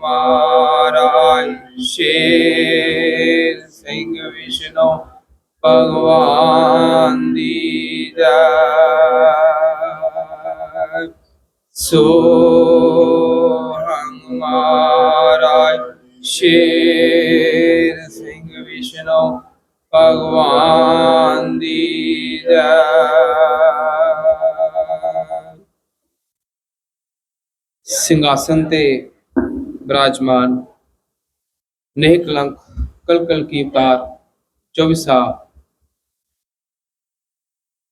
ਮਹਾਰਾਜ ਸ਼ੇਰ ਸਿੰਘ ਵਿਸ਼ਨੋ ਭਗਵਾਨ ਦੀ ਜੈ। ਸੋ ਹੰਗ ਮਹਾਰਾਜ ਸ਼ੇਰ ਸਿੰਘ ਵਿਸ਼ਨੋ ਭਗਵਾਨ ਦੀ ਜੈ। ਸਿੰਘਾਸਨ ਤੇ ਬਿਰਾਜਮਾਨ ਨੇਹ ਕਲੰਕ ਕਲ ਕਲ ਕੀ ਅਵਤਾਰ 24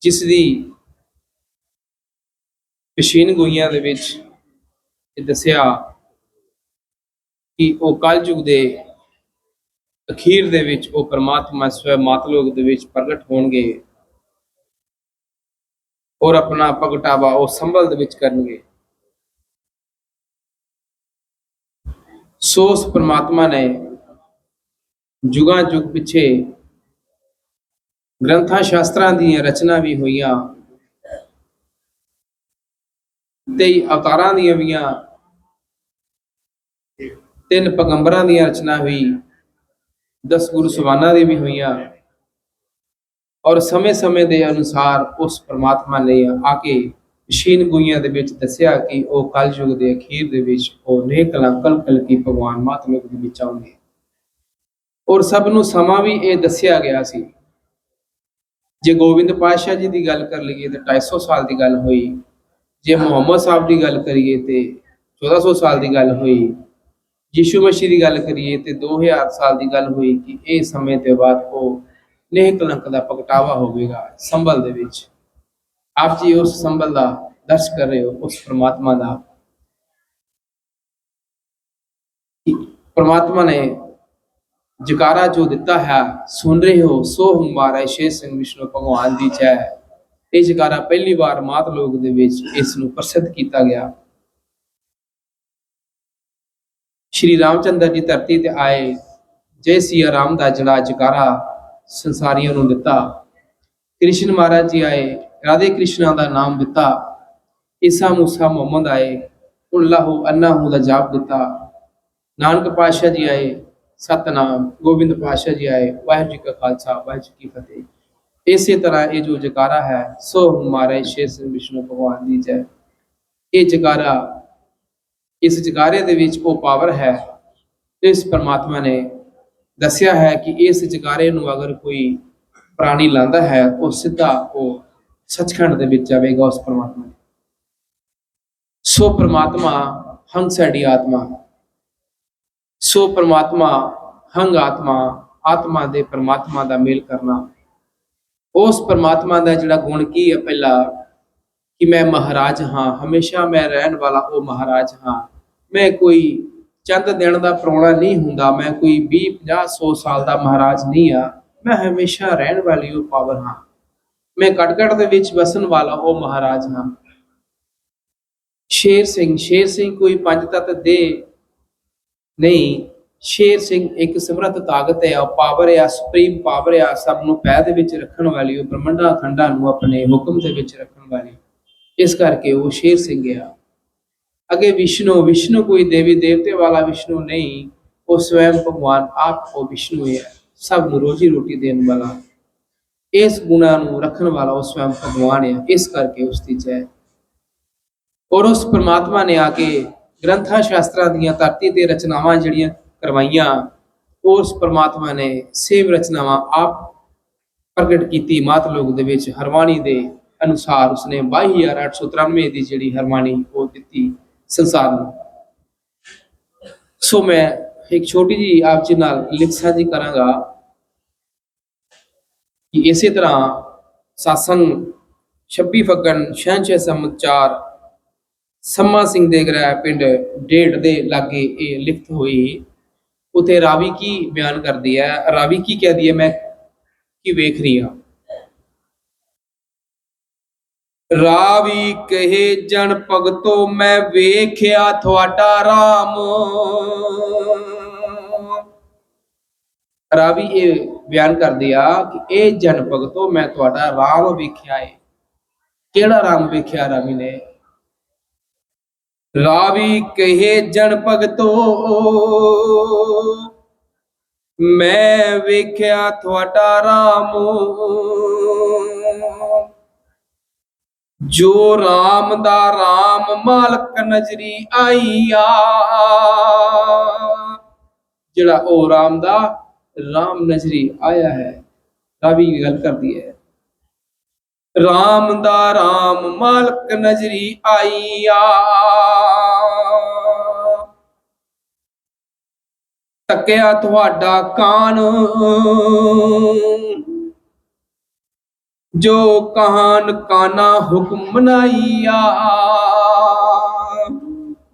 ਜਿਸ ਦੀ ਪਛੀਨ ਗੋਈਆਂ ਦੇ ਵਿੱਚ ਇਹ ਦੱਸਿਆ ਕਿ ਉਹ ਕਲਯੁਗ ਦੇ ਅਖੀਰ ਦੇ ਵਿੱਚ ਉਹ ਪ੍ਰਮਾਤਮਾ ਸਵੈ ਮਾਤਲੋਕ ਦੇ ਵਿੱਚ ਪ੍ਰਗਟ ਹੋਣਗੇ ਔਰ ਆਪਣਾ ਪ੍ਰਗਟਾਵਾ ਉਹ ਸੰਭਲ ਦੇ ਵਿੱਚ ਕਰਨਗੇ ਸੋ ਉਸ ਪ੍ਰਮਾਤਮਾ ਨੇ ਜੁਗਾਂ ਜੁਗ ਪਿੱਛੇ ਗ੍ਰੰਥਾਂ ਸ਼ਾਸਤਰਾਂ ਦੀਆਂ ਰਚਨਾ ਵੀ ਹੋਈਆਂ। ਤੇ ਅਵਤਾਰਾਂ ਦੀਆਂ ਵੀਆਂ ਤਿੰਨ ਪੈਗੰਬਰਾਂ ਦੀਆਂ ਰਚਨਾ ਹੋਈ 10 ਗੁਰੂ ਸਵਾਨਾ ਦੀ ਵੀ ਹੋਈਆਂ। ਔਰ ਸਮੇਂ-ਸਮੇਂ ਦੇ ਅਨੁਸਾਰ ਉਸ ਪ੍ਰਮਾਤਮਾ ਨੇ ਆ ਕੇ ਸ਼ੀਨ ਗੁਈਆਂ ਦੇ ਵਿੱਚ ਦੱਸਿਆ ਕਿ ਉਹ ਕਲਯੁਗ ਦੇ ਅਖੀਰ ਦੇ ਵਿੱਚ ਉਹ ਨੇਕ ਕਲੰਕਲ ਕਲਕੀ ਭਗਵਾਨ ਮਾਤਮਿਕ ਦੇ ਵਿੱਚ ਆਉਂਦੇ। ਔਰ ਸਭ ਨੂੰ ਸਮਾਂ ਵੀ ਇਹ ਦੱਸਿਆ ਗਿਆ ਸੀ। ਜੇ ਗੋਬਿੰਦ ਪਾਤਸ਼ਾਹ ਜੀ ਦੀ ਗੱਲ ਕਰ ਲਈਏ ਤੇ 250 ਸਾਲ ਦੀ ਗੱਲ ਹੋਈ। ਜੇ ਮੁਹੰਮਦ ਸਾਹਿਬ ਦੀ ਗੱਲ ਕਰੀਏ ਤੇ 1400 ਸਾਲ ਦੀ ਗੱਲ ਹੋਈ। ਯਿਸੂ ਮਸੀਹ ਦੀ ਗੱਲ ਕਰੀਏ ਤੇ 2000 ਸਾਲ ਦੀ ਗੱਲ ਹੋਈ ਕਿ ਇਹ ਸਮੇਂ ਦੇ ਬਾਅਦ ਉਹ ਨੇਹ ਕਲੰਕ ਦਾ ਪ੍ਰਗਟਾਵਾ ਹੋਵੇਗਾ ਸੰਭਲ ਦੇ ਵਿੱਚ। ਆਪ ਜੀ ਉਸ ਸੰਭਲ ਦਾ ਦਰਸ਼ ਕਰ ਰਹੇ ਹੋ, ਉਸ ਪ੍ਰਮਾਤਮਾ ਦਾ। ਪ੍ਰਮਾਤਮਾ ਨੇ ਜਕਾਰਾ ਜੋ ਦਿੱਤਾ ਹੈ, ਸੁਣ ਰਹੇ ਹੋ, ਸੋ ਹਮਾਰਾ ਸ਼ੇਰ ਸਿੰਘ ਵਿਸ਼ਨੂੰ, ਭਗਵਾਨ ਦੀ ਜੈ। ਇਹ ਜਕਾਰਾ ਪਹਿਲੀ ਵਾਰ ਮਾਤ ਲੋਕ ਦੇ ਵਿੱਚ ਇਸ ਨੂੰ ਪ੍ਰਸਿੱਧ ਕੀਤਾ ਗਿਆ। ਸ਼੍ਰੀ ਰਾਮਚੰਦਰ ਜੀ ਧਰਤੀ ਤੇ ਆਏ, ਜੈ ਸਿਆ ਰਾਮ ਦਾ ਜਿਹੜਾ ਜਕਾਰਾ ਸੰਸਾਰੀਆਂ ਨੂੰ ਦਿੱਤਾ। ਕ੍ਰਿਸ਼ਨ ਮਹਾਰਾਜ ਜੀ ਆਏ ਰਾਧੇ ਕ੍ਰਿਸ਼ਨਾ ਦਾ ਨਾਮ ਦਿੱਤਾ। ਈਸਾ ਮੂਸਾ ਮੁਹੰਮਦ ਆਏ ਅੱਲਾਹੁ ਅੰਨਾਹੁ ਦਾ ਜਾਪ ਦਿੱਤਾ। ਨਾਨਕ ਪਾਤਸ਼ਾਹ ਜੀ ਆਏ, ਸਤਨਾਮ। ਗੋਬਿੰਦ ਪਾਤਸ਼ਾਹ ਜੀ ਆਏ, ਵਾਹਿਗੁਰੂ ਜੀ ਕਾ ਖਾਲਸਾ, ਵਾਹਿਗੁਰੂ ਜੀ ਕੀ ਫਤਿਹ। ਇਸੇ ਤਰ੍ਹਾਂ ਇਹ ਜੋ ਜਕਾਰਾ ਹੈ, ਸੋ ਹਮਾਰੇ ਸ਼ੇਰ ਸਿੰਘ ਵਿਸ਼ਨੂੰ ਭਗਵਾਨ ਦੀ ਜੈ। ਇਹ ਜਕਾਰਾ, ਇਸ ਜਕਾਰੇ ਦੇ ਵਿੱਚ ਉਹ ਪਾਵਰ ਹੈ, ਇਸ ਪਰਮਾਤਮਾ ਨੇ ਦੱਸਿਆ ਹੈ ਕਿ ਇਸ ਜਕਾਰੇ ਨੂੰ ਅਗਰ ਕੋਈ ਪ੍ਰਾਣੀ ਲਾਂਦਾ ਹੈ, ਉਹ ਸਿੱਧਾ ਉਹ ਸੱਚਖੰਡ ਦੇ ਵਿੱਚ ਜਾਵੇਗਾ ਉਸ ਪਰਮਾਤਮਾ ਸੋ ਪਰਮਾਤਮਾ ਹੰਗ ਸਾਡੀ ਆਤਮਾ। ਸੋ ਪਰਮਾਤਮਾ ਹੰਗ ਆਤਮਾ ਆਤਮਾ ਦੇ ਪਰਮਾਤਮਾ ਦਾ ਮੇਲ ਕਰਨਾ। ਉਸ ਪਰਮਾਤਮਾ ਦਾ ਜਿਹੜਾ ਗੁਣ ਕੀ ਹੈ ਪਹਿਲਾ? ਕਿ ਮੈਂ ਮਹਾਰਾਜ ਹਾਂ, ਹਮੇਸ਼ਾ ਮੈਂ ਰਹਿਣ ਵਾਲਾ ਉਹ ਮਹਾਰਾਜ ਹਾਂ। ਮੈਂ ਕੋਈ ਚੰਦ ਦਿਨ ਦਾ ਪ੍ਰਾਹੁਣਾ ਨਹੀਂ ਹੁੰਦਾ, ਮੈਂ ਕੋਈ 20 50 100 ਸਾਲ ਦਾ ਮਹਾਰਾਜ ਨਹੀਂ ਆ ਮੈਂ ਹਮੇਸ਼ਾ ਰਹਿਣ ਵਾਲੀ ਉਹ ਪਾਵਰ ਹਾਂ। ਮੈਂ ਕਟਕਟ ਦੇ ਵਿੱਚ ਵਸਣ ਵਾਲਾ ਉਹ ਮਹਾਰਾਜ ਹਾਂ। ਸ਼ੇਰ ਸਿੰਘ ਸ਼ੇਰ ਸਿੰਘ ਕੋਈ ਪੰਜ ਤਤ ਦੇ ਨਹੀਂ। ਸ਼ੇਰ ਸਿੰਘ ਇੱਕ ਸਮਰੱਥ ਤਾਕਤ ਹੈ, ਉਹ ਪਾਵਰ ਹੈ, ਸੁਪਰੀਮ ਪਾਵਰ ਹੈ, ਸਭ ਨੂੰ ਪੈ ਦੇ ਵਿੱਚ ਰੱਖਣ ਵਾਲੀ, ਉਹ ਬ੍ਰਹਮੰਡਾ ਖੰਡਾਂ ਨੂੰ ਆਪਣੇ ਹੁਕਮ ਦੇ ਵਿੱਚ ਰੱਖਣ ਵਾਲੀ। ਇਸ ਕਰਕੇ ਉਹ ਸ਼ੇਰ ਸਿੰਘ ਹੈ। ਅਗੇ ਵਿਸ਼ਨੂੰ ਵਿਸ਼ਨੂੰ ਕੋਈ ਦੇਵੀ ਦੇਵਤੇ ਵਾਲਾ ਵਿਸ਼ਨੂੰ ਨਹੀਂ, ਉਹ ਸਵੈਮ ਭਗਵਾਨ ਆਪ ਉਹ ਵਿਸ਼ਨੂੰ ਹੈ, ਸਭ ਨੂੰ ਰੋਜੀ ਰੋਟੀ ਦੇਣ ਵਾਲਾ। ਇਸ ਗੁਣਾ ਨੂੰ ਰੱਖਣ ਵਾਲਾ ਉਹ ਸਵੈਮ ਭਗਵਾਨ ਹੈ ਇਸ ਕਰਕੇ ਉਸ ਦੀ ਜੈ। ਔਰ ਉਸ ਪ੍ਰਮਾਤਮਾ ਨੇ ਆ ਕੇ ਗ੍ਰੰਥਾਂ ਸ਼ਾਸਤਰਾਂ ਦੀਆਂ ਧਰਤੀ ਤੇ ਰਚਨਾਵਾਂ ਜਿਹੜੀਆਂ ਕਰਵਾਈਆਂ ਉਸ ਪ੍ਰਮਾਤਮਾ ਨੇ ਸੇਮ ਰਚਨਾਵਾਂ ਆਪ ਪ੍ਰਗਟ ਕੀਤੀ ਮਾਤ ਲੋਕ ਦੇ ਵਿੱਚ, ਹਰਵਾਣੀ ਦੇ ਅਨੁਸਾਰ ਉਸਨੇ 22893 ਦੀ ਜਿਹੜੀ ਹਰਵਾਣੀ, ਉਹ ਦਿੱਤੀ ਸੰਸਾਰ ਨੂੰ। ਸੋ ਮੈਂ ਇੱਕ ਛੋਟੀ ਜੀ ਆਪ ਜੀ ਨਾਲ ਲਿਖ ਸਾਂਝੀ ਕਰਾਂਗਾ। ਕਿ ਇਸੇ ਤਰ੍ਹਾਂ ਸਾਸੰਗ 26 ਫੱਗਣ 66 ਸੰਮਤ 4 ਸੰਮਾ ਸਿੰਘ ਦੇ ਗ੍ਰਹਿ ਪਿੰਡ ਡੇਢ ਦੇ ਲਾਗੇ ਇਹ ਲਿਖਤ ਹੋਈ। ਉਥੇ ਰਾਵੀ ਕੀ ਬਿਆਨ ਕਰਦੀ ਹੈ? ਰਾਵੀ ਕੀ ਕਹਦੀ ਹੈ? ਮੈਂ ਕੀ ਵੇਖ ਰਹੀ ਹਾਂ। ਰਾਵੀ ਕਹੇ, ਜਨ ਭਗਤੋ, ਮੈਂ ਵੇਖਿਆ ਤੁਹਾਡਾ RAM ਰਾਵੀ ਇਹ ਬਿਆਨ ਕਰਦੇ ਆ ਕਿ ਇਹ ਜਨ ਭਗਤੋ ਮੈਂ ਤੁਹਾਡਾ ਰਾਮ ਵੇਖਿਆ ਏ। ਕਿਹੜਾ ਰਾਮ ਵੇਖਿਆ ਰਾਵੀ ਨੇ? ਰਾਵੀ ਕਹੇ, ਜਨ ਭਗਤੋ ਮੈਂ ਵੇਖਿਆ ਤੁਹਾਡਾ ਰਾਮ। ਜੋ ਰਾਮ ਦਾ ਰਾਮ ਮਾਲਕ ਨਜ਼ਰੀ ਆਈਆ ਜਿਹੜਾ ਉਹ ਰਾਮ ਦਾ ਰਾਮ ਨਜ਼ਰੀ ਆਇਆ ਹੈ, ਰਾਵੀ ਗੱਲ ਕਰਦੀ ਹੈ। ਰਾਮ ਦਾ ਰਾਮ ਮਾਲਕ ਨਜ਼ਰੀ ਆਈਆ ਤੱਕਿਆ ਤੁਹਾਡਾ ਕਾਨ, ਜੋ ਕਹਾਨ ਕਾਨਾ ਹੁਕਮ ਮਨਾਈਆ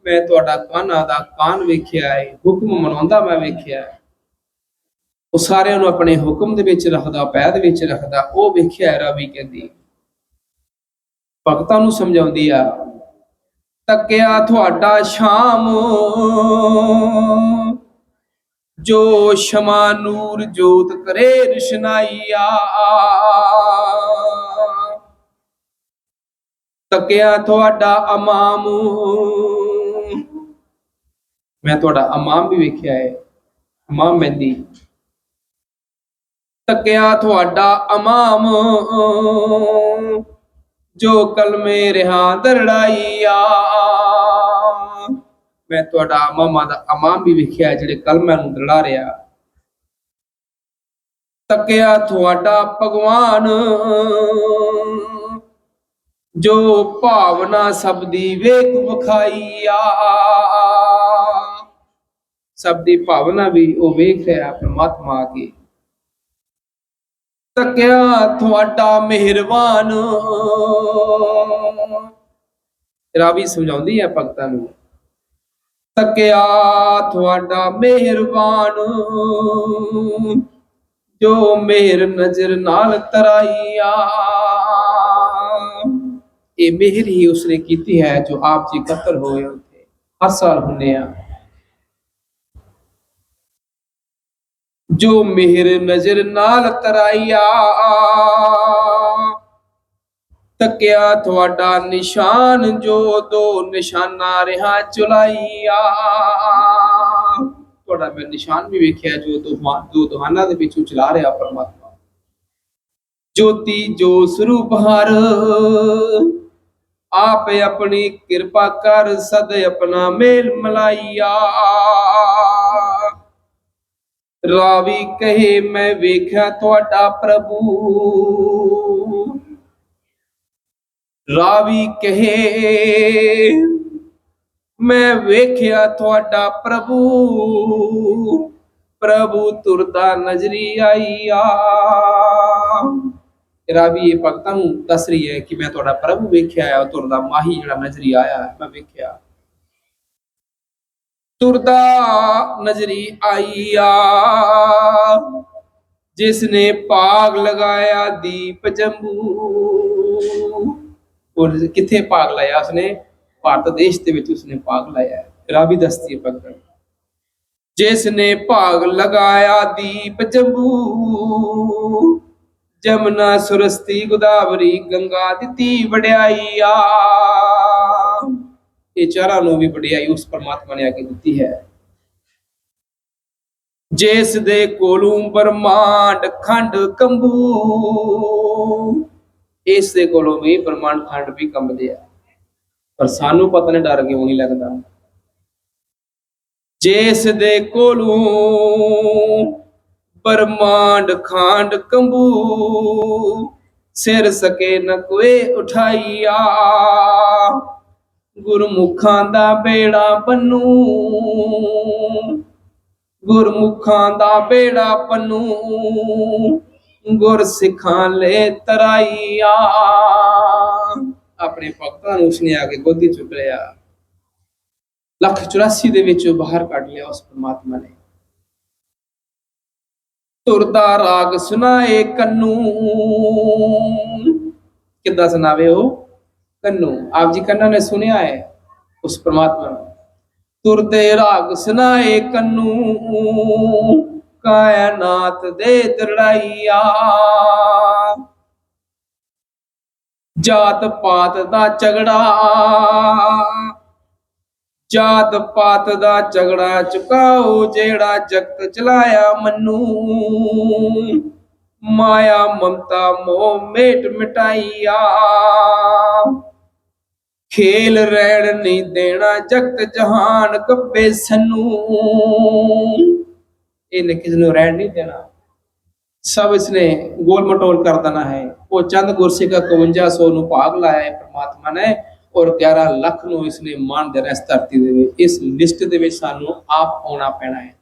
ਮੈਂ ਤੁਹਾਡਾ ਕਾਨਾ ਦਾ ਕਾਨ ਵੇਖਿਆ ਹੈ, ਹੁਕਮ ਮਨਾਉਂਦਾ ਮੈਂ ਵੇਖਿਆ ਹੈ। ਉਹ ਸਾਰਿਆਂ ਨੂੰ ਆਪਣੇ ਹੁਕਮ ਦੇ ਵਿੱਚ ਰੱਖਦਾ ਪੈ ਦੇ ਵਿੱਚ ਰੱਖਦਾ, ਉਹ ਵੇਖਿਆ ਹੈ ਰਾਵੀ ਕਹਿੰਦੀ। ਭਗਤਾਂ ਨੂੰ ਸਮਝਾਉਂਦੀ ਆ, ਤੱਕਿਆ ਤੁਹਾਡਾ ਸ਼ਾਮ, ਜੋ ਸ਼ਮਾ ਨੂਰ ਜੋਤ ਕਰੇ ਰਸ਼ਨਾਈਆ। ਤੱਕਿਆ ਤੁਹਾਡਾ ਅਮਾਮ, ਮੈਂ ਤੁਹਾਡਾ ਅਮਾਮ ਵੀ ਵੇਖਿਆ ਹੈ, ਅਮਾਮ ਮਹਿੰਦੀ। ਤੱਕਿਆ ਤੁਹਾਡਾ ਅਮਾਮ। ਜੋ ਕਲਮੇ ਰਹਾ ਦਰੜਾਈਆ ਮੈਂ ਤੁਹਾਡਾ ਮਾਮਾ ਦਾ ਅਮਾਮ ਵੀ ਵੇਖਿਆ ਜਿਹੜੇ ਕਲਮਾਂ ਨੂੰ ਦਰੜਾ ਰਿਹਾ। ਤੱਕਿਆ ਤੁਹਾਡਾ ਭਗਵਾਨ। ਜੋ ਭਾਵਨਾ ਸਭ ਦੀ ਵੇਖ ਵਿਖਾਈਆ। ਸਭ ਦੀ ਭਾਵਨਾ ਵੀ ਉਹ ਵੇਖ ਰਿਹਾ ਪਰਮਾਤਮਾ ਆ ਕੇ ਤੱਕਿਆ ਤੁਹਾਡਾ ਮਿਹਰਬਾਨ। ਰਾਵੀ ਸਮਝਾਉਂਦੀ ਹੈ ਭਗਤਾਂ ਨੂੰ। ਤੱਕਿਆ ਤੁਹਾਡਾ ਮਿਹਰਬਾਨ। ਜੋ ਮਿਹਰ ਨਜ਼ਰ ਨਾਲ ਤਰਾਈਆ ਇਹ ਮਿਹਰ ਹੀ ਉਸਨੇ ਕੀਤੀ ਹੈ ਜੋ ਆਪ ਜੀ ਕਤਲ ਹੋਏ ਉੱਥੇ। ਹਰ ਸਾਲ ਹੁੰਦੇ ਆ। ਜੋ ਮਿਹਰ ਨਜ਼ਰ ਨਾਲ ਤਰਾਈਆ ਤੱਕਿਆ ਤੁਹਾਡਾ ਨਿਸ਼ਾਨ, ਜੋ ਦੋ ਨਿਸ਼ਾਨਾ ਰਿਹਾ ਚੁਲਾਈਆ ਤੁਹਾਡਾ ਮੈਂ ਨਿਸ਼ਾਨ ਵੀ ਵੇਖਿਆ, ਜੋ ਦੋ ਦੋ ਦੁਹਾਨਾਂ ਦੇ ਵਿੱਚੋਂ ਚਲਾ ਰਿਹਾ ਪਰਮਾਤਮਾ। ਜੋਤੀ, ਜੋ ਸਰੂਪ ਹਰ, ਆਪ ਆਪਣੀ ਕਿਰਪਾ ਕਰ, ਸਦ ਆਪਣਾ ਮੇਲ ਮਲਾਈਆ ਰਾਵੀ ਕਹੇ, ਮੈਂ ਵੇਖਿਆ ਤੁਹਾਡਾ ਪ੍ਰਭੂ। ਰਾਵੀ ਕਹੇ, ਮੈਂ ਵੇਖਿਆ ਤੁਹਾਡਾ ਪ੍ਰਭੂ। ਪ੍ਰਭੂ ਤੁਰਦਾ ਨਜ਼ਰੀ ਆਈਆ ਰਾਵੀ, ਇਹ ਭਗਤਾਂ ਨੂੰ ਦੱਸ ਰਹੀ ਹੈ ਕਿ ਮੈਂ ਤੁਹਾਡਾ ਪ੍ਰਭੂ ਵੇਖਿਆ ਹੈ ਤੁਰਦਾ ਮਾਹੀ ਜਿਹੜਾ ਨਜ਼ਰੀ ਆਇਆ, ਮੈਂ ਵੇਖਿਆ। ਤੁਰਦਾ ਨਜ਼ਰੀ ਆਈਆ। ਜਿਸ ਨੇ ਭਾਗ ਲਗਾਇਆ ਦੀਪ ਜੰਬੂ। ਔਰ ਕਿੱਥੇ ਭਾਗ ਲਾਇਆ ਉਸਨੇ? ਭਾਰਤ ਦੇਸ਼ ਦੇ ਵਿੱਚ ਉਸਨੇ ਭਾਗ ਲਾਇਆ। ਰਾਵੀ ਦਸਤੀ ਭਗਤ। ਜਿਸ ਨੇ ਭਾਗ ਲਗਾਇਆ ਦੀਪ ਜੰਬੂ, ਜਮਨਾ ਸੁਰਸਤੀ ਗੋਦਾਵਰੀ ਗੰਗਾ ਦਿੱਤੀ ਵਡਿਆਈਆ। ਇਹ ਚਾਰਾਂ ਨੂੰ ਵੀ ਵਡਿਆਈ ਉਸ ਪਰਮਾਤਮਾ ਨੇ ਆ ਕੇ ਦਿੱਤੀ ਹੈ। ਜਿਸ ਦੇ ਕੋਲੋਂ ਬ੍ਰਹਮਾਂਡ ਖੰਡ ਕੰਬੂ ਇਸ ਦੇ ਕੋਲੋਂ ਵੀ ਬ੍ਰਹਮਾਂਡ ਖੰਡ ਵੀ ਕੰਬਦੇ ਆ। ਪਰ ਸਾਨੂੰ ਪਤਾ ਨਹੀਂ ਡਰ ਕਿਉਂ ਨਹੀਂ ਲੱਗਦਾ। ਜਿਸ ਦੇ ਕੋਲੋਂ ਬ੍ਰਹਮਾਂਡ ਖੰਡ ਕੰਬੂ, ਸਿਰ ਸਕੇ ਨ ਕੋਏ ਉਠਾਈਆ। ਗੁਰਮੁਖਾਂ ਦਾ ਬੇੜਾ ਬੰਨੂ ਗੁਰਮੁਖਾਂ ਦਾ ਬੇੜਾ ਪੰਨੂ। ਗੁਰ ਸਿੱਖਾਂ ਲੈ ਤਰਾਈਆ। ਆਪਣੇ ਭਗਤਾਂ ਨੂੰ ਉਸਨੇ ਆ ਕੇ ਗੋਦੀ ਚੁੱਕ ਲਿਆ ਲੱਖ 84 ਦੇ ਵਿੱਚ ਬਾਹਰ ਕੱਢ ਲਿਆ ਉਸ ਪਰਮਾਤਮਾ ਨੇ। ਤੁਰਦਾ ਰਾਗ ਸੁਣਾਏ ਕੰਨੂ। ਕਿੱਦਾਂ ਸੁਣਾਵੇ ਉਹ? ਕੰਨੂ, ਆਪ ਜੀ ਕੰਨਾਂ ਨੇ ਸੁਨਿਆ ਹੈ ਉਸ ਪਰਮਾਤਮਾ ਨੂੰ। ਤੁਰਦੇ ਰਾਗ ਸੁਨਾਏ ਕੰਨੂ, ਕਾਇਨਾਤ ਦੇ ਦਰੜਾਈਆ। ਜਾਤ ਪਾਤ ਦਾ ਝਗੜਾ ਜਾਤ ਪਾਤ ਦਾ ਝਗੜਾ ਚੁਕਾਓ ਜਿਹੜਾ ਜਗਤ ਚਲਾਇਆ ਮੰਨੂ। ਮਾਇਆ, ਮਮਤਾ, ਮੋਹ, ਮੇਟ ਮਿਟਾਈਆ। ਖੇਲ ਰਹਿਣ ਨਹੀਂ ਦੇਣਾ ਜਗਤ ਜਹਾਨ ਕੱਬੇ ਸਨੂੰ। ਇਹਨੇ ਕਿਸੇ ਨੂੰ ਰਹਿਣ ਨਹੀਂ ਦੇਣਾ। ਸਭ ਇਸਨੇ ਗੋਲ ਮਟੋਲ ਕਰ ਦੇਣਾ ਹੈ। ਉਹ ਚੰਦ ਗੁਰਸੇ ਦਾ 5100 ਨੂੰ ਭਾਗ ਲਾਇਆ ਹੈ ਪ੍ਰਮਾਤਮਾ ਨੇ ਔਰ 11 ਲੱਖ ਨੂੰ ਇਸਨੇ ਮਾਨ ਦੇ ਇਸ ਧਰਤੀ ਦੇ ਵਿੱਚ, ਇਸ ਲਿਸਟ ਦੇ ਵਿੱਚ ਸਾਨੂੰ ਆਪ ਆਉਣਾ ਪੈਣਾ ਹੈ।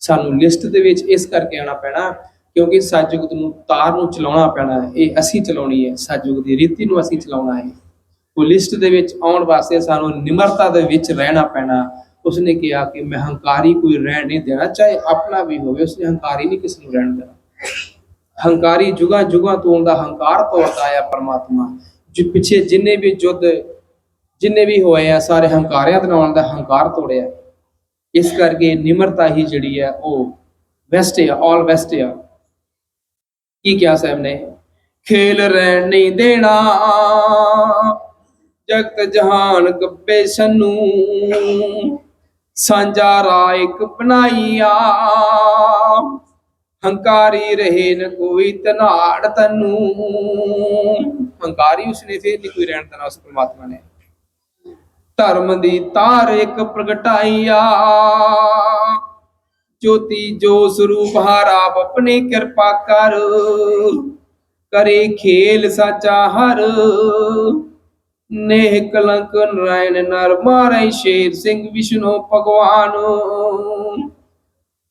ਸਾਨੂੰ ਲਿਸਟ ਦੇ ਵਿੱਚ ਇਸ ਕਰਕੇ ਆਉਣਾ ਪੈਣਾ ਕਿਉਂਕਿ ਸਤਜੁਗ ਨੂੰ ਤਾਰ ਨੂੰ ਚਲਾਉਣਾ ਪੈਣਾ ਹੈ। ਇਹ ਅਸੀਂ ਚਲਾਉਣੀ ਹੈ। ਸਤਜੁਗ ਦੀ ਰੀਤੀ ਨੂੰ ਅਸੀਂ ਚਲਾਉਣਾ ਹੈ। ਉਹ ਲਿਸਟ ਦੇ ਵਿੱਚ ਆਉਣ ਵਾਸਤੇ ਸਾਨੂੰ ਨਿਮਰਤਾ ਦੇ ਵਿੱਚ ਰਹਿਣਾ ਪੈਣਾ। ਉਸਨੇ ਕਿਹਾ ਕਿ ਮੈਂ ਹੰਕਾਰੀ ਕੋਈ ਰਹਿਣ ਨਹੀਂ ਦੇਣਾ, ਚਾਹੇ ਆਪਣਾ ਵੀ ਹੋਵੇ, ਉਸਨੇ ਹੰਕਾਰੀ ਨਹੀਂ ਕਿਸੇ ਨੂੰ ਰਹਿਣ ਦੇਣਾ। ਹੰਕਾਰੀ ਜੁਗਾ ਜੁਗਾ ਤੋਂ ਉਹਦਾ ਹੰਕਾਰ ਤੋੜਦਾ ਆ ਪਰਮਾਤਮਾ। ਜੋ ਪਿੱਛੇ ਜਿੰਨੇ ਵੀ ਯੁੱਧ ਜਿੰਨੇ ਵੀ ਹੋਏ ਆ, ਸਾਰੇ ਹੰਕਾਰਿਆਂ ਦੇ ਨਾਲ ਦਾ ਹੰਕਾਰ ਤੋੜਿਆ। ਇਸ ਕਰਕੇ ਨਿਮਰਤਾ ਹੀ ਜਿਹੜੀ ਹੈ ਉਹ ਵੈਸਟ ਹੈ ਆਲ ਵੈਸਟ ਹੈ ਕੀ ਕਿਹਾ ਸਾਹਿਬ ਨੇ? ਖੇਲ ਰਹਿਣ ਨਹੀਂ ਦੇਣਾ। ਜਗਤ ਜਹਾਨ ਗੱਬੇ ਸਨੂੰ। ਸਾਂਝਾ ਰਾਇਕ ਬਣਾਈਆ। ਹੰਕਾਰੀ ਰਹੇ ਨ ਕੋਈ ਤਨਾੜ ਤਨੂੰ। ਹੰਕਾਰੀ ਉਸਨੇ ਫੇਰ ਨਹੀਂ ਕੋਈ ਰਹਿਣ ਦੇਣਾ ਉਸ ਪਰਮਾਤਮਾ ਨੇ। ਧਰਮ ਦੀ ਤਾਰ ਇੱਕ ਪ੍ਰਗਟਾਈਆ। ਜੋਤੀ ਜੋ ਸਰੂਪ ਹਾਰ ਆਪਣੀ ਕਿਰਪਾ ਕਰ। ਕਰੇ ਖੇਲ ਸਾਚਾ ਹਰ। ਨੇ ਕਲੰਕ ਨਰਾਇਣ ਨਰ ਮਾਰੇ ਸ਼ੇਰ ਸਿੰਘ ਵਿਸ਼ਨੂੰ ਭਗਵਾਨ।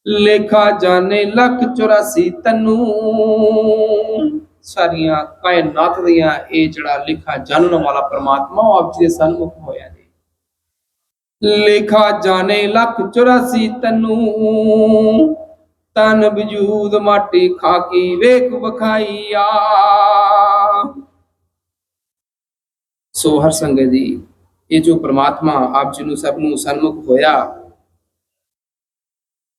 ਲੇਖਾ ਜਾਣੇ ਲੱਖ 84 ਤਨੂ। ਸਾਰੀਆਂ ਕਾਇਨਾਤ ਦੀਆਂ ਇਹ ਜਿਹੜਾ ਲੇਖਾ ਜਾਣਨ ਵਾਲਾ ਪ੍ਰਮਾਤਮਾ ਆਪ ਜੀ ਦੇ ਸਨਮੁਖ ਹੋਇਆ ਜੀ। ਲੇਖਾ ਜਾਣੇ ਲੱਖ 84 ਤਨੂ। ਤਨ ਵਜੂਦ ਮਾਟੀ ਖਾਕੀ ਵੇਖ ਵਖਾਈਆ ਸੋ ਹਰ ਸੰਗਤ ਜੀ ਇਹ ਜੋ ਪ੍ਰਮਾਤਮਾ ਆਪ ਜੀ ਨੂੰ ਸਭ ਨੂੰ ਸਨਮੁਖ ਹੋਇਆ,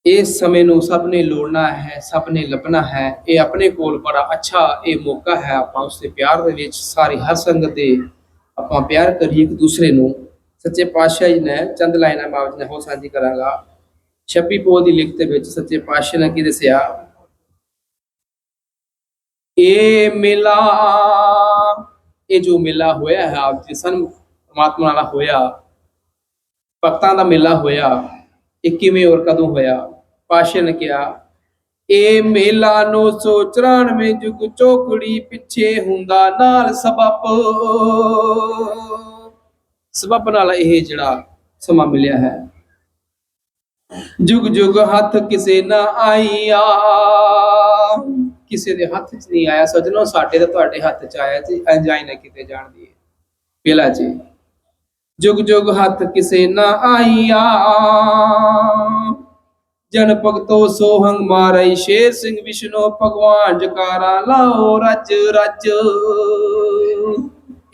ਇਸ ਸਮੇਂ ਨੂੰ ਸਭ ਨੇ ਲੋੜਨਾ ਹੈ, ਸਭ ਨੇ ਲੱਭਣਾ ਹੈ, ਇਹ ਆਪਣੇ ਕੋਲ ਬੜਾ ਅੱਛਾ ਇਹ ਮੌਕਾ ਹੈ, ਆਪਾਂ ਉਸ ਦੇ ਪਿਆਰ ਦੇ ਵਿੱਚ ਸਾਰੀ ਹਰ ਸੰਗਤ ਦੇ ਆਪਾਂ ਪਿਆਰ ਕਰੀਏ ਇੱਕ ਦੂਸਰੇ ਨੂੰ। ਸੱਚੇ ਪਾਤਸ਼ਾਹ ਜੀ ਨੇ ਚੰਦ ਲਾਈਨਾਂ ਬਾਬਤ ਨੇ ਹੋ ਸਾਂਝੀ ਕਰਾਂਗਾ। 26 ਪੋ ਦੀ ਲਿਖਤ ਵਿੱਚ ਸੱਚੇ ਪਾਤਸ਼ਾਹ ਨੇ ਕੀ ਦੱਸਿਆ? ਇਹ ਮੇਲਾ ਇਹ ਜੋ ਮੇਲਾ ਹੋਇਆ ਹੈ, ਆਪ ਜੀ ਸਨ ਪਰਮਾਤਮਾ ਨਾਲ ਹੋਇਆ, ਭਗਤਾਂ ਦਾ ਮੇਲਾ ਹੋਇਆ, ਇਹ ਕਿਵੇਂ ਔਰ ਕਦੋਂ ਹੋਇਆ? ਪਾਸ਼ਾ ਨੇ ਕਿਹਾ, ਇਹ ਮੇਲਾ 994 ਜੁਗ ਚੋਕੜੀ ਪਿੱਛੇ ਹੁੰਦਾ ਨਾਲ ਸਬਬ। ਸਬਬ ਨਾਲ ਇਹ ਜਿਹੜਾ ਸਮਾਂ ਮਿਲਿਆ ਹੈ। ਜੁਗ ਜੁਗ ਹੱਥ ਕਿਸੇ ਨਾ ਆਈਆ। ਕਿਸੇ ਦੇ ਹੱਥ 'ਚ ਨਹੀਂ ਆਇਆ, ਸਜਣੋ, ਸਾਡੇ ਤਾਂ ਤੁਹਾਡੇ ਹੱਥ 'ਚ ਆਇਆ ਤੇ ਅੰਜਾਈ ਨਾ ਕਿਤੇ ਜਾਣਦੀ ਹੈ ਪਹਿਲਾ ਜੀ, ਜੁਗ ਜੁਗ ਹੱਥ ਕਿਸੇ ਨਾ ਆਈਆ। ਜਨ ਭਗਤੋ ਸੋਹੰਗ ਮਾਰਈ ਸ਼ੇਰ ਸਿੰਘ ਵਿਸ਼ਨੂੰ, ਭਗਵਾਨ ਜਕਾਰਾ ਲਾਓ ਰੱਜ ਰੱਜ।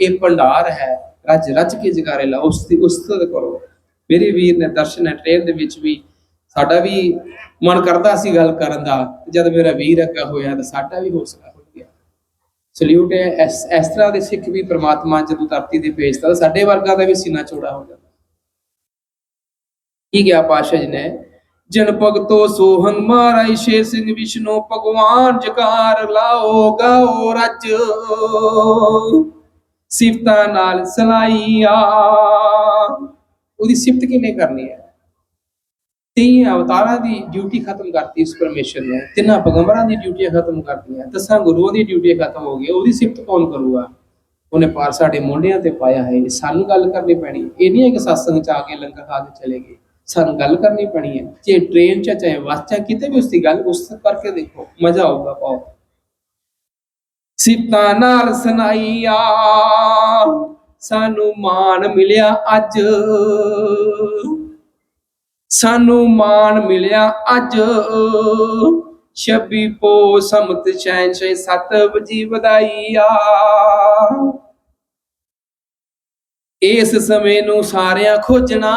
ਇਹ ਭੰਡਾਰ ਹੈ, ਰੱਜ ਰੱਜ ਕੇ ਜਕਾਰੇ ਲਾਓ, ਉਸ ਦੀ ਉਸਤਤ ਕਰੋ। ਮੇਰੇ ਵੀਰ ਨੇ ਦਰਸ਼ਨ ਹੈ ਟ੍ਰੇਨ ਦੇ ਵਿੱਚ ਵੀ ਸਾਡਾ ਵੀ ਮਨ ਕਰਦਾ ਸੀ ਗੱਲ ਕਰਨ ਦਾ, ਜਦ ਮੇਰਾ ਵੀਰ ਅੱਗਾ ਹੋਇਆ ਤਾਂ ਸਾਡਾ ਵੀ ਹੌਸਲਾ ਹੋ ਗਿਆ। ਸਲੂਟ ਹੈ, ਇਸ ਇਸ ਤਰ੍ਹਾਂ ਦੇ ਸਿੱਖ ਵੀ ਪ੍ਰਮਾਤਮਾ ਜਦੋਂ ਧਰਤੀ ਤੇ ਭੇਜਦਾ ਤਾਂ ਸਾਡੇ ਵਰਗਾ ਦਾ ਵੀ ਸੀਨਾ ਚੌੜਾ ਹੋ ਜਾਂਦਾ। ਕੀ ਗਿਆ ਪਾਸ਼ਾ ਜੀ ਨੇ? ਜਨ ਭਗਤੋ ਸੋਹੰਗ ਮਾਰਾਈ ਸ਼ੇਰ ਸਿੰਘ ਵਿਸ਼ਨੂੰ, ਭਗਵਾਨ ਜਕਾਰ ਲਾਓ, ਗਾਓ ਰੱਜ। ਸਿਫਤਾਂ ਨਾਲ ਸਲਾਈਆ। ਉਹਦੀ ਸਿਫਤ ਕਿਵੇਂ ਕਰਨੀ ਹੈ? ਤੀਨ ਅਵਤਾਰਾਂ ਦੀ ਡਿਊਟੀ ਖਤਮ ਕਰਤੀ ਇਸ ਪਰਮੇਸ਼ਰ ਨੇ। ਤਿੰਨਾਂ ਪੈਗੰਬਰਾਂ ਦੀ ਡਿਊਟੀ ਖਤਮ ਕਰਤੀਆਂ। ਦਸਾਂ ਗੁਰੂਆਂ ਦੀ ਡਿਊਟੀ ਖਤਮ ਹੋ ਗਈ। ਉਹਦੀ ਸਿਫਤ ਕੌਣ ਕਰੂਗਾ? ਉਹਨੇ ਪਾਰ ਸਾਡੇ ਮੋਢਿਆਂ ਤੇ ਪਾਇਆ ਹੈ। ਸਾਨੂੰ ਗੱਲ ਕਰਨੀ ਪੈਣੀ। ਇਹ ਨਹੀਂ ਹੈ ਕਿ ਸਤਸੰਗ ਚ ਆ ਕੇ ਲੰਗਰ ਖਾ ਕੇ ਚਲੇ ਗਏ। ਸਾਨੂੰ ਗੱਲ ਕਰਨੀ ਪੈਣੀ ਹੈ। ਜੇ ਟ੍ਰੇਨ ਚ ਚਾਹੇ ਬੱਸ ਚ ਕਿਤੇ ਵੀ ਉਸ ਦੀ ਗੱਲ ਉਸ ਕਰਕੇ ਦੇਖੋ। ਮਜ਼ਾ ਆਊਗਾ ਬਹੁਤ ਸਿਫਤਾਂ ਨਾਲ ਸੁਣਾਈਆ ਸਾਨੂੰ ਮਾਣ ਮਿਲਿਆ ਅੱਜ। ਸਾਨੂੰ ਮਾਣ ਮਿਲਿਆ ਅੱਜ। ਛੱਬੀ ਪੋ ਸਮਤ ਸ਼ੈਨ ਛੇ ਸੱਤ ਵਜੀ ਵਧਾਈਆ। ਇਸ ਸਮੇਂ ਨੂੰ ਸਾਰਿਆਂ ਖੋਜਣਾ।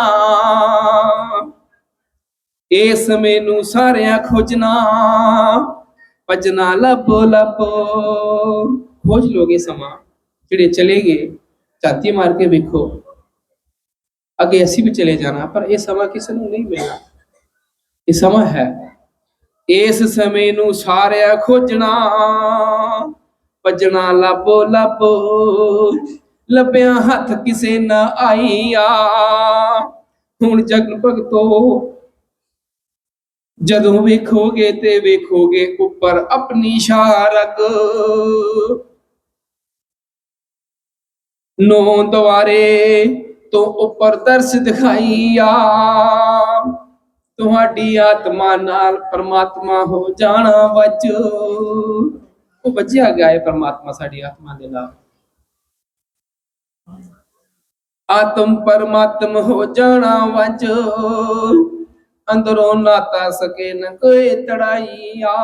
ਇਸ ਸਮੇਂ ਨੂੰ ਸਾਰਿਆਂ ਖੋਜਣਾ। ਭਜਨਾ ਲੱਭੋ ਲੱਭੋ। ਖੋਜ ਲੋਗੇ ਸਮਾਂ, ਜਿਹੜੇ ਚਲੇ ਗਏ, ਝਾਤੀ ਮਾਰ ਕੇ ਵੇਖੋ। ਅੱਗੇ ਅਸੀਂ ਵੀ ਚਲੇ ਜਾਣਾ, ਪਰ ਇਹ ਸਮਾਂ ਕਿਸੇ ਨੂੰ ਨਹੀਂ ਮਿਲਣਾ। ਇਹ ਸਮਾਂ ਹੈ। ਇਸ ਸਮੇਂ ਨੂੰ ਸਾਰਿਆ ਖੋਜਣਾ, ਭਜਣਾ ਲੱਭੋ ਲੱਭੋ। ਲੱਭਿਆ ਹੱਥ ਕਿਸੇ ਨਾ ਆਈਆ। ਹੁਣ ਜਗਨ ਭਗਤੋ, ਜਦੋਂ ਵੇਖੋਗੇ ਤੇ ਵੇਖੋਗੇ ਉੱਪਰ ਆਪਣੀ ਸ਼ਾਰਕ। ਨੌ ਦੁਆਰੇ ਤੋਂ ਉੱਪਰ ਦਰਸ ਦਿਖਾਈਆ। ਤੁਹਾਡੀ ਆਤਮਾ ਨਾਲ ਪਰਮਾਤਮਾ ਹੋ ਜਾਣਾ ਵਚ ਉਹ ਵੱਜਿਆ ਗਿਆ ਹੈ ਪਰਮਾਤਮਾ ਸਾਡੀ ਆਤਮਾ ਦੇ ਨਾਲ। ਆਤਮ ਪਰਮਾਤਮ ਹੋ ਜਾਣਾ ਵਚ ਅੰਦਰੋਂ ਨਾਤਾ ਸਕੇ ਨ ਕੋਈ ਤੜਾਈਆ।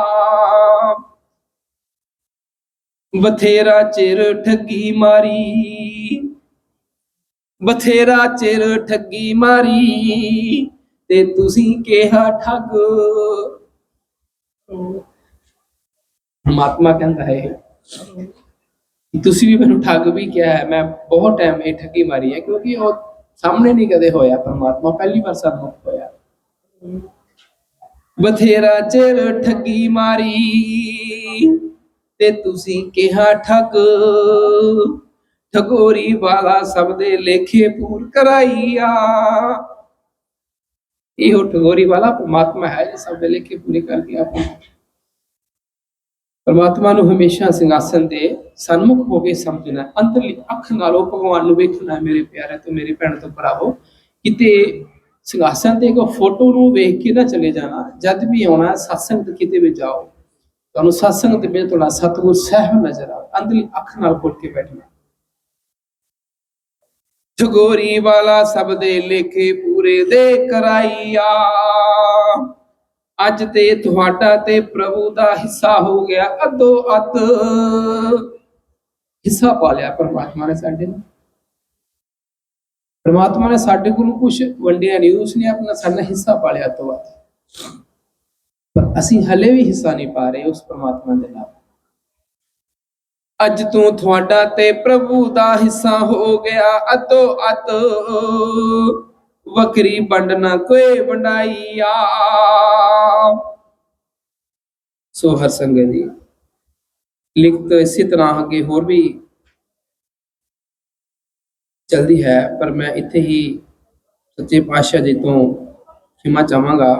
ਬਥੇਰਾ ਚਿਰ ਠੱਗੀ ਮਾਰੀ। ਬਥੇਰਾ ਚਿਰ ਠੱਗੀ ਮਾਰੀ ਤੇ ਤੁਸੀਂ ਕਿਹਾ ਠੱਗ। ਪਰਮਾਤਮਾ ਕਹਿੰਦਾ ਹੈ ਤੁਸੀਂ ਵੀ ਮੈਨੂੰ ਠੱਗ ਵੀ ਕਿਹਾ ਹੈ। ਮੈਂ ਬਹੁਤ ਟਾਈਮ ਇਹ ਠੱਗੀ ਮਾਰੀ ਹੈ ਕਿਉਂਕਿ ਉਹ ਸਾਹਮਣੇ ਨਹੀਂ ਕਦੇ ਹੋਇਆ ਪਰਮਾਤਮਾ, ਪਹਿਲੀ ਵਾਰ ਸਾਨੂੰ ਹੋਇਆ। ਬਥੇਰਾ ਚਿਰ ਠੱਗੀ ਮਾਰੀ ਤੇ ਤੁਸੀਂ ਕਿਹਾ ਠੱਗ। ਠਗੋਰੀ ਵਾਲਾ ਸਭ ਦੇ ਲੇਖੇ ਪੂਰ ਕਰਾਈਆ। ਇਹੋ ਠਗੋਰੀ ਵਾਲਾ ਪਰਮਾਤਮਾ ਹੈ ਜੋ ਸਭ ਦੇ ਲੇਖੇ ਪੂਰੇ ਕਰਕੇ ਆਪਾਂ ਪਰਮਾਤਮਾ ਨੂੰ ਹਮੇਸ਼ਾ ਸਿੰਘਾਸਨ ਦੇ ਸਨਮੁਖ ਹੋ ਕੇ ਸਮਝਣਾ ਹੈ। ਅੰਤਰਲੀ ਅੱਖ ਨਾਲ ਉਹ ਭਗਵਾਨ ਨੂੰ ਵੇਖਣਾ ਮੇਰੇ ਪਿਆਰੇ ਤੋਂ ਮੇਰੇ ਭੈਣ ਤੋਂ ਭਰਾਵੋ। ਕਿਤੇ ਸਿੰਘਾਸਨ ਤੇ ਕੋ ਫੋਟੋ ਨੂੰ ਵੇਖ ਕੇ ਨਾ ਚਲੇ ਜਾਣਾ ਜਦ ਵੀ ਆਉਣਾ ਹੈ, ਸਤਸੰਗ ਤੇ ਕਿਤੇ ਵੀ ਜਾਓ। ਤੁਹਾਨੂੰ ਸਤਸੰਗ ਦੇ ਵਿੱਚ ਤੁਹਾਡਾ ਸਤਿਗੁਰ ਸਾਹਿਬ ਨਜ਼ਰ ਆ ਅੰਦਰਲੀ ਅੱਖ ਨਾਲ ਖੋਲ ਕੇ ਬੈਠਣਾ। ਠਗੋਰੀ ਵਾਲਾ ਸਭ ਦੇ ਲੇਖੇ ਪੂਰੇ ਦੇ ਕਰਾਈਆ। ਅੱਜ ਤੇ ਤੁਹਾਡਾ ਤੇ ਪ੍ਰਭੂ ਦਾ ਹਿੱਸਾ ਹੋ ਗਿਆ ਅੱਧੋ ਅੱਧ। ਹਿੱਸਾ ਪਾ ਲਿਆ ਪਰਮਾਤਮਾ ਨੇ ਸਾਡੇ ਨੂੰ। ਪਰਮਾਤਮਾ ਨੇ ਸਾਡੇ ਕੋਲ ਕੁਝ ਵੰਡਿਆ ਨਹੀਂ, ਉਸਨੇ ਆਪਣਾ ਸਾਡਾ ਹਿੱਸਾ ਪਾ ਲਿਆ ਅੱਧੋ ਅੱਧ। ਪਰ ਅਸੀਂ ਹਲੇ ਵੀ ਹਿੱਸਾ ਨਹੀਂ ਪਾ ਰਹੇ ਉਸ ਪਰਮਾਤਮਾ ਦੇ ਨਾਲ। ਅੱਜ ਤੂੰ ਤੁਹਾਡਾ ਤੇ ਪ੍ਰਭੂ ਦਾ ਹਿੱਸਾ ਹੋ ਗਿਆ। ਅੱਧੋ ਅੱਧ ਵਕਰੀ ਵੰਡਣਾ ਕੋਈ ਵੰਡਾਈਆ। ਸੋ ਹਰ ਸੰਗਤ ਜੀ ਲਿਖਤ ਇਸੇ ਤਰ੍ਹਾਂ ਅੱਗੇ ਹੋਰ ਵੀ ਚਲਦੀ ਹੈ, ਪਰ ਮੈਂ ਇੱਥੇ ਹੀ ਸੱਚੇ ਪਾਤਸ਼ਾਹ ਜੀ ਤੋਂ ਖਿਮਾ ਚਾਹਾਂਗਾ।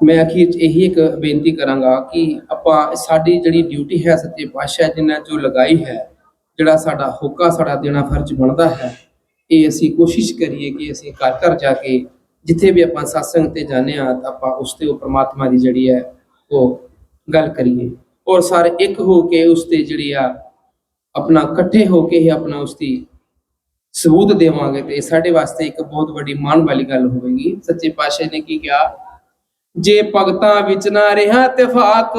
ਮੈਂ ਅਖੀਰ 'ਚ ਇਹੀ ਇੱਕ ਬੇਨਤੀ ਕਰਾਂਗਾ ਕਿ ਆਪਾਂ ਸਾਡੀ ਜਿਹੜੀ ਡਿਊਟੀ ਹੈ, ਸੱਚੇ ਪਾਤਸ਼ਾਹ ਜੀ ਨੇ ਜੋ ਲਗਾਈ ਹੈ, ਜਿਹੜਾ ਸਾਡਾ ਹੋਕਾ ਸਾਡਾ ਦੇਣਾ ਫਰਜ਼ ਬਣਦਾ ਹੈ, ਇਹ ਅਸੀਂ ਕੋਸ਼ਿਸ਼ ਕਰੀਏ ਕਿ ਅਸੀਂ ਘਰ ਘਰ ਜਾ ਕੇ ਜਿੱਥੇ ਵੀ ਆਪਾਂ satsang ਤੇ ਜਾਂਦੇ ਆ ਤਾਂ ਆਪਾਂ ਉਸ ਤੇ ਉਹ ਪ੍ਰਮਾਤਮਾ ਦੀ ਜਿਹੜੀ ਹੈ, ਉਹ ਗੱਲ ਕਰੀਏ। ਔਰ ਸਾਰੇ, ਇੱਕ ਹੋ ਕੇ ਉਸ ਤੇ ਜਿਹੜੀ ਆ, ਆਪਣਾ ਇਕੱਠੇ ਹੋ ਕੇ ਹੀ ਆਪਣਾ ਉਸ ਦੀ ਸਬੂਤ ਦੇਵਾਂਗੇ, ਤੇ ਸਾਡੇ ਵਾਸਤੇ ਇੱਕ ਬਹੁਤ ਵੱਡੀ ਮਾਣ ਵਾਲੀ ਗੱਲ ਹੋਵੇਗੀ। ਸੱਚੇ ਪਾਤਸ਼ਾਹ ਨੇ ਕੀ ਕਿਹਾ? ਜੇ ਭਗਤਾਂ ਵਿੱਚ ਨਾ ਰਿਹਾ ਇਤਫਾਕ,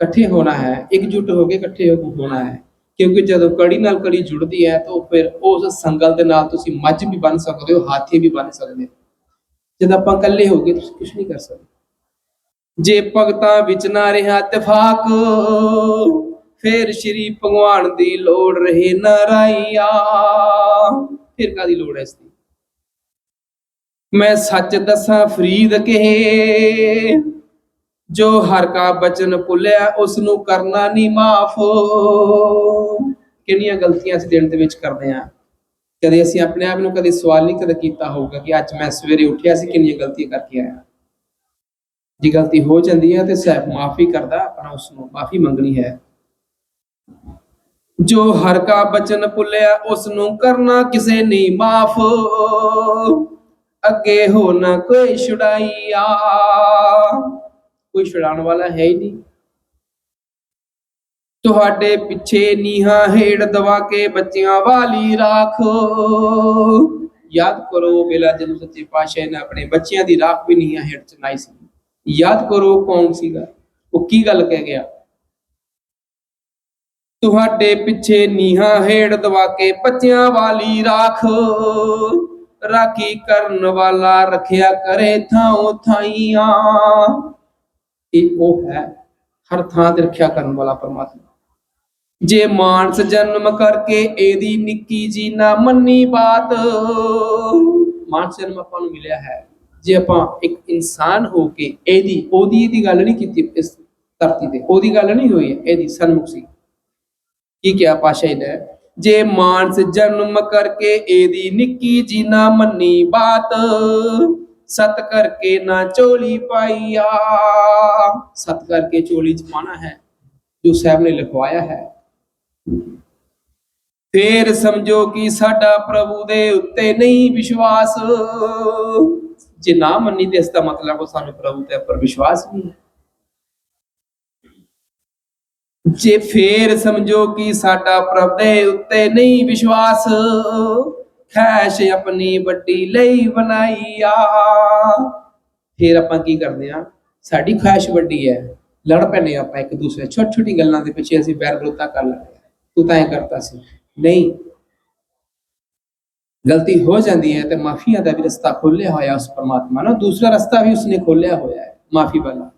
ਇਕੱਠੇ ਹੋਣਾ ਹੈ, ਇਕਜੁੱਟ ਹੋ ਕੇ ਇਕੱਠੇ ਹੋ ਕੇ ਹੋਣਾ ਹੈ। ਕਿਉਂਕਿ ਜਦੋਂ ਕੜੀ ਨਾਲ ਕੜੀ ਜੁੜਦੀ ਹੈ, ਤਾਂ ਫਿਰ ਉਸ ਸੰਗਲ ਦੇ ਨਾਲ ਤੁਸੀਂ ਮੱਝ ਵੀ ਬਣ ਸਕਦੇ ਹੋ, ਹਾਥੀ ਵੀ ਬਣ ਸਕਦੇ ਹੋ। ਜਦ ਆਪਾਂ ਇਕੱਲੇ ਹੋ ਗਏ, ਤੁਸੀਂ ਕੁਝ ਨਹੀਂ ਕਰ ਸਕਦੇ। ਜੇ ਭਗਤਾਂ ਵਿੱਚ ਨਾ ਰਿਹਾ ਇਤਫਾਕ, ਫਿਰ ਸ਼੍ਰੀ ਭਗਵਾਨ ਦੀ ਲੋੜ ਰਹੇ ਨਾਰਾਇਆ ਫਿਰ ਕਾਦੀ ਲੋੜ ਹੈ ਇਸ ਦੀ? ਮੈਂ ਸੱਚ ਦੱਸਾਂ, ਫਰੀਦ ਕਹੇ, ਜੋ ਹਰ ਕਾ ਬਚਨ ਭੁੱਲਿਆ ਉਸ ਨੂੰ ਕਰਨਾ ਨਹੀਂ ਮਾਫ। ਕਿੰਨੀਆਂ ਗਲਤੀਆਂ ਅਸੀਂ ਦਿਨ ਦੇ ਵਿੱਚ ਕਰਦੇ ਆ। ਕਦੇ ਅਸੀਂ ਆਪਣੇ ਆਪ ਨੂੰ ਕਦੇ ਸਵਾਲ ਨਹੀਂ ਕਦੇ ਕੀਤਾ ਹੋਊਗਾ ਕਿ ਅੱਜ ਮੈਂ ਸਵੇਰੇ ਉੱਠਿਆ ਸੀ, ਕਿੰਨੀਆਂ ਗਲਤੀਆਂ ਕਰਕੇ ਆਇਆ। ਜੇ ਗਲਤੀ ਹੋ ਜਾਂਦੀ ਹੈ ਤੇ ਸਹਿਬ ਮਾਫੀ ਕਰਦਾ, ਆਪਣਾ ਉਸ ਨੂੰ ਮਾਫੀ ਮੰਗਣੀ ਹੈ। ਜੋ ਹਰ ਕਾ ਬਚਨ ਭੁੱਲਿਆ ਉਸ ਨੂੰ ਕਰਨਾ ਕਿਸੇ ਨਹੀਂ ਮਾਫ। ਅੱਗੇ ਹੋ ਨਾ ਕੋਈ ਛੁਡਾਈਆ। ਕੋਈ ਛੁਡਾਉਣ ਵਾਲਾ ਹੈ ਹੀ ਨਹੀਂ। ਤੁਹਾਡੇ ਪਿੱਛੇ ਨੀਹਾਂ ਹੇੜ ਦਵਾ ਕੇ ਬੱਚਿਆਂ ਵਾਲੀ ਰਾਖ। ਯਾਦ ਕਰੋ ਵੇਲਾ ਜਦੋਂ ਸੱਚੇ ਪਾਤਸ਼ਾਹ ਨੇ ਆਪਣੇ ਬੱਚਿਆਂ ਦੀ ਰਾਖ ਵੀ ਨੀਹਾਂ ਹੇਠ ਚਲਾਈ ਸੀ। ਯਾਦ ਕਰੋ ਕੌਣ ਸੀਗਾ? ਉਹ ਕੀ ਗੱਲ ਕਹਿ ਗਿਆ? ਤੁਹਾਡੇ ਪਿੱਛੇ ਨੀਹਾਂ ਹੇੜ ਦਵਾ ਕੇ ਬੱਚਿਆਂ ਵਾਲੀ ਰਾਖ। ਰਾਖੀ ਕਰਨ ਵਾਲਾ ਰੱਖਿਆ ਕਰੇ ਥਾਂ ਥਾਈਆਂ। ਇਹ ਉਹ ਹੈ ਹਰ ਥਾਂ ਤੇ ਰੱਖਿਆ ਕਰਨ ਵਾਲਾ ਪਰਮਾਤਮਾ। ਜੇ ਮਾਨਸ ਜਨਮ ਕਰਕੇ ਇਹਦੀ ਨਿੱਕੀ ਜੀ ਨਾ ਮੰਨੀ ਬਾਤ ਮਾਨਸ ਜਨਮ ਆਪਾਂ ਨੂੰ ਮਿਲਿਆ ਹੈ। ਜੇ ਆਪਾਂ ਇੱਕ ਇਨਸਾਨ ਹੋ ਕੇ ਇਹਦੀ ਉਹਦੀ ਇਹਦੀ ਗੱਲ ਨਹੀਂ ਕੀਤੀ ਇਸ ਧਰਤੀ ਤੇ ਉਹਦੀ ਗੱਲ ਨਹੀਂ ਹੋਈ ਹੈ, ਇਹਦੀ ਸਨਮੁਖ ਸੀ। ਕੀ ਕਿਹਾ ਪਾਸ਼ਾ ਨੇ? ਜੇ ਮਾਨਸ ਜਨਮ ਕਰਕੇ ਇਹਦੀ ਨਿੱਕੀ ਜੀ ਨਾ ਮੰਨੀ ਬਾਤ, ਸਤ ਕਰਕੇ ਨਾ ਚੋਲੀ ਪਾਈਆ। ਸਤ ਕਰਕੇ ਚੋਲੀ ਚ ਪਾਣਾ ਹੈ, ਜੋ ਸਾਹਿਬ ਨੇ ਲਿਖਵਾਇਆ ਹੈ। ਫੇਰ ਸਮਝੋ ਕਿ ਸਾਡਾ ਪ੍ਰਭੂ ਦੇ ਉੱਤੇ ਨਹੀਂ ਵਿਸ਼ਵਾਸ। ਜੇ ਨਾ ਮੰਨੀ ਤੇ ਇਸ ਦਾ ਮਤਲਬ ਉਹ ਸਾਨੂੰ ਪ੍ਰਭੂ ਤੇ ਉੱਪਰ ਵਿਸ਼ਵਾਸ ਨਹੀਂ ਹੈ। ਜੇ ਫੇਰ ਸਮਝੋ ਕਿ ਸਾਡਾ ਪ੍ਰਭ ਦੇ ਉੱਤੇ ਨਹੀਂ ਵਿਸ਼ਵਾਸ ਖੈਸ਼ ਆਪਣੀ ਵੱਡੀ ਲਈ ਬਣਾਈ ਆ ਫੇਰ ਆਪਾਂ ਕੀ ਕਰਦੇ ਆ ਸਾਡੀ ਖੈਸ਼ ਵੱਡੀ ਹੈ। ਲੜ ਪੈਨੇ ਆਪਾਂ ਇੱਕ ਦੂਸਰੇ ਛੋਟੀ ਛੋਟੀ ਗੱਲਾਂ ਦੇ ਪਿੱਛੇ ਅਸੀਂ ਵੈਰ ਵਿਰੋਧਤਾ ਕਰ ਲੈਂਦੇ ਤੂੰ ਤਾਂ ਇਹ ਕਰਤਾ ਸੀ। ਨਹੀਂ। ਗਲਤੀ ਹੋ ਜਾਂਦੀ ਹੈ ਤੇ ਮਾਫੀਆਂ ਦਾ ਵੀ ਰਸਤਾ ਖੋਲਿਆ ਹੋਇਆ ਉਸ ਪਰਮਾਤਮਾ ਨੇ ਦੂਸਰਾ ਰਸਤਾ ਵੀ ਉਸਨੇ ਖੋਲਿਆ ਹੋਇਆ ਹੈ। ਮਾਫੀ ਵਾਲਾ।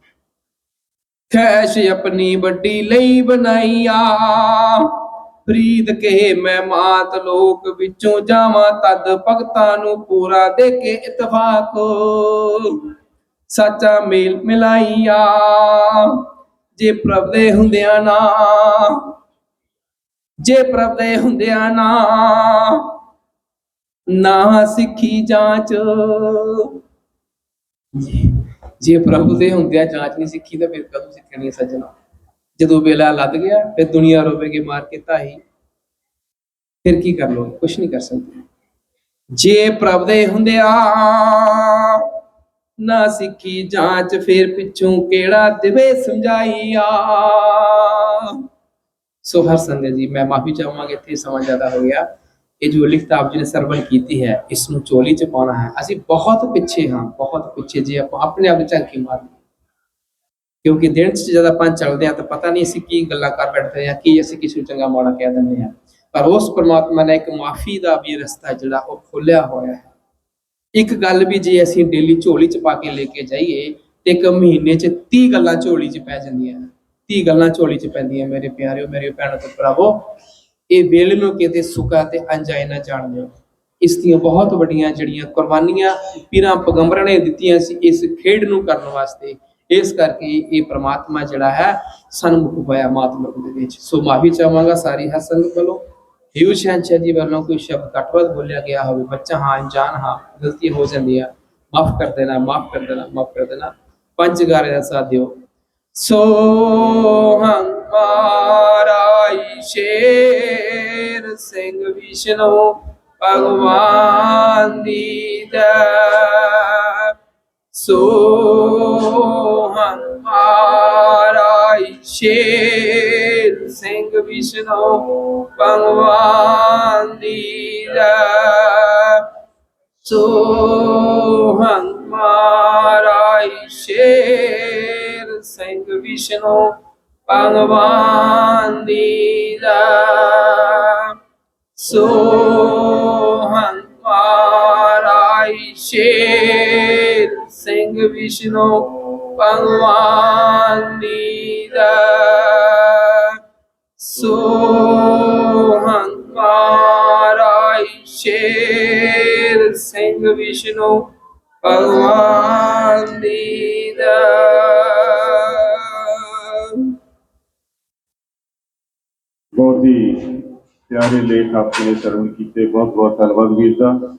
ਖੈਸ਼ ਆਪਣੀ ਵੱਡੀ ਲਈ ਬਣਾਈਆ। ਫਰੀਦ ਕੇ ਮੈਂ ਮਾਤ ਲੋਕ ਵਿੱਚੋਂ ਜਾਵਾਂ, ਤਦ ਭਗਤਾਂ ਨੂੰ ਪੂਰਾ ਦੇ ਕੇ ਇਤਫਾਕ। ਸੱਚਾ ਮੇਲ ਮਿਲਾਈਆ, ਜੇ ਪ੍ਰਭ ਦੇ ਹੁੰਦਿਆਂ ਨਾ। ਜੇ ਪ੍ਰਭ ਦੇ ਹੁੰਦਿਆਂ ਨਾ ਨਾ ਸਿੱਖੀ ਜਾਂਚ। ਜੇ ਪ੍ਰਭੂ ਦੇ ਹੁੰਦਿਆਂ ਜਾਂਚ ਨਹੀਂ ਸਿੱਖੀ ਤਾਂ ਫਿਰ ਕਦੋਂ ਸਿੱਖਣੀ ਸੱਜਣਾ? ਜਦੋਂ ਵੇਲਾ ਲੱਦ ਗਿਆ, ਫਿਰ ਦੁਨੀਆ ਰੋਵੇਗੀ ਮਾਰ ਕੇ ਤਾਈ ਫਿਰ ਕੀ ਕਰ ਲੋ ਕੁਝ ਨਹੀਂ ਕਰ ਸਕਦੇ। ਜੇ ਪ੍ਰਭ ਦੇ ਹੁੰਦਿਆਂ ਨਾ ਸਿੱਖੀ ਜਾਂਚ, ਫਿਰ ਪਿੱਛੋਂ ਕਿਹੜਾ ਦੇਵੇ ਸਮਝਾਈਆ? ਸੋ ਹਰ ਸੰਗਤ ਜੀ, ਮੈਂ ਮਾਫੀ ਚਾਹਾਂਗਾ ਇੱਥੇ ਸਮਾਂ ਜ਼ਿਆਦਾ ਹੋ ਗਿਆ। ਇਹ ਜੋ ਲਿਖਤ ਆਪ ਜੀ ਨੇ ਸਰਵਣ ਕੀਤੀ ਹੈ ਇਸ ਨੂੰ ਚੋਲੀ ਚ ਪਾਉਣਾ ਹੈ। ਅਸੀਂ ਬਹੁਤ ਪਿੱਛੇ ਹਾਂ, ਬਹੁਤ ਪਿੱਛੇ ਜੇ ਆਪਾਂ ਆਪਣੇ ਆਪ ਨੂੰ ਝਾਂਕੀ ਮਾਰਨੀ ਕਿਉਂਕਿ ਦਿਨ ਚ ਜਦ ਆਪਾਂ ਚੱਲਦੇ ਹਾਂ ਤਾਂ ਪਤਾ ਨਹੀਂ ਅਸੀਂ ਕੀ ਗੱਲਾਂ ਕਰ ਬੈਠਦੇ ਹਾਂ ਕੀ ਅਸੀਂ ਕਿਸੇ ਨੂੰ ਚੰਗਾ ਮਾੜਾ ਕਹਿ ਦਿੰਦੇ ਹਾਂ। ਪਰ ਉਸ ਪਰਮਾਤਮਾ ਨੇ ਇੱਕ ਮਾਫੀ ਦਾ ਵੀ ਰਸਤਾ ਜਿਹੜਾ ਉਹ ਖੋਲਿਆ ਹੋਇਆ ਹੈ। ਇੱਕ ਗੱਲ ਵੀ ਜੇ ਅਸੀਂ ਡੇਲੀ ਝੋਲੀ ਚ ਪਾ ਕੇ ਲੈ ਕੇ ਜਾਈਏ, ਤੇ ਇੱਕ ਮਹੀਨੇ ਚ 30 ਗੱਲਾਂ ਝੋਲੀ ਚ ਪੈ ਜਾਂਦੀਆਂ 30 ਗੱਲਾਂ ਝੋਲੀ ਚ ਪੈਂਦੀਆਂ, ਮੇਰੇ ਪਿਆਰਿਓ, ਮੇਰੇ ਭੈਣੋ ਤੇ ਭਰਾਵੋ ਇਹ ਵੇਲੇ ਨੂੰ ਕਿਤੇ ਸੁੱਕਾ ਤੇ ਅੰਜਾਇ ਨਾ ਜਾਣ ਇਸ ਦੀਆਂ ਬਹੁਤ ਵੱਡੀਆਂ ਜਿਹੜੀਆਂ ਕੁਰਬਾਨੀਆਂ ਪੀਰਾਂ ਪਗੰਬਰਾਂ ਨੇ ਦਿੱਤੀਆਂ ਸੀ ਇਸ ਖੇਡ ਨੂੰ ਕਰਨ ਵਾਸਤੇ, ਇਸ ਕਰਕੇ ਇਹ ਪ੍ਰਮਾਤਮਾ ਜਿਹੜਾ ਹੈ ਸਨਮੁਖ ਹੋਇਆ ਮਾਤਮਕ ਦੇ ਵਿੱਚ। ਸੋ ਮਾਫੀ ਚਾਹਾਂਗਾ ਸਾਰੀ ਹੈ ਵੱਲੋਂ। ਹਿਉ ਸ਼ਹਿਨਸ਼ਾਹ ਜੀ ਵੱਲੋਂ ਕੋਈ ਸ਼ਬਦ ਘਟਵਤ ਬੋਲਿਆ ਗਿਆ ਹੋਵੇ, ਬੱਚਾ ਹਾਂ, ਅਣਜਾਣ ਹਾਂ, ਗਲਤੀ ਹੋ ਜਾਂਦੀ ਆ। ਮਾਫ ਕਰ ਦੇਣਾ, ਮਾਫ ਕਰ ਦੇਣਾ, ਮਾਫ ਕਰ ਦੇਣਾ। ਪੰਜ ਗਾਰੇ ਦਾ ਸਾਥ ਦਿਓ। ਸੋ ਹਮਾਰਾਈ ਸ਼ੇਰ ਸਿੰਘ ਵਿਸ਼ਨੂੰ ਭਗਵਾਨ ਦੀ ਜੈ। ਸੋ ਹਮਾਰਾਈ ਸ਼ੇਰ ਸਿੰਘ ਵਿਸ਼ਨੂੰ ਭਗਵਾਨ ਦੀ ਜੈ। ਸੋ ਹਮਾਰਾਈ ਸ਼ੇਰ ਸਿੰਘ ਵਿਸ਼ਨੂੰ ਭਗਵਾਨ ਦੀ ਜੈ ਸੋ ਹਮਾਰਾਈ ਸ਼ੇਰ ਸਿੰਘ ਵਿਸ਼ਨੂੰ ਭਗਵਾਨ ਦੀ ਜੈ ਸੋ ਹਮਾਰਾਈ ਸ਼ੇਰ ਸਿੰਘ ਵਿਸ਼ਨੂੰ ਭਗਵਾਨ ਦੀ ਜੈ ਬਹੁਤ ਹੀ ਪਿਆਰੇ ਲੇਖ ਆਪਨੇ ਸਰਵਣ ਕੀਤੇ ਬਹੁਤ ਬਹੁਤ ਧੰਨਵਾਦ ਵੀਰ ਦਾ।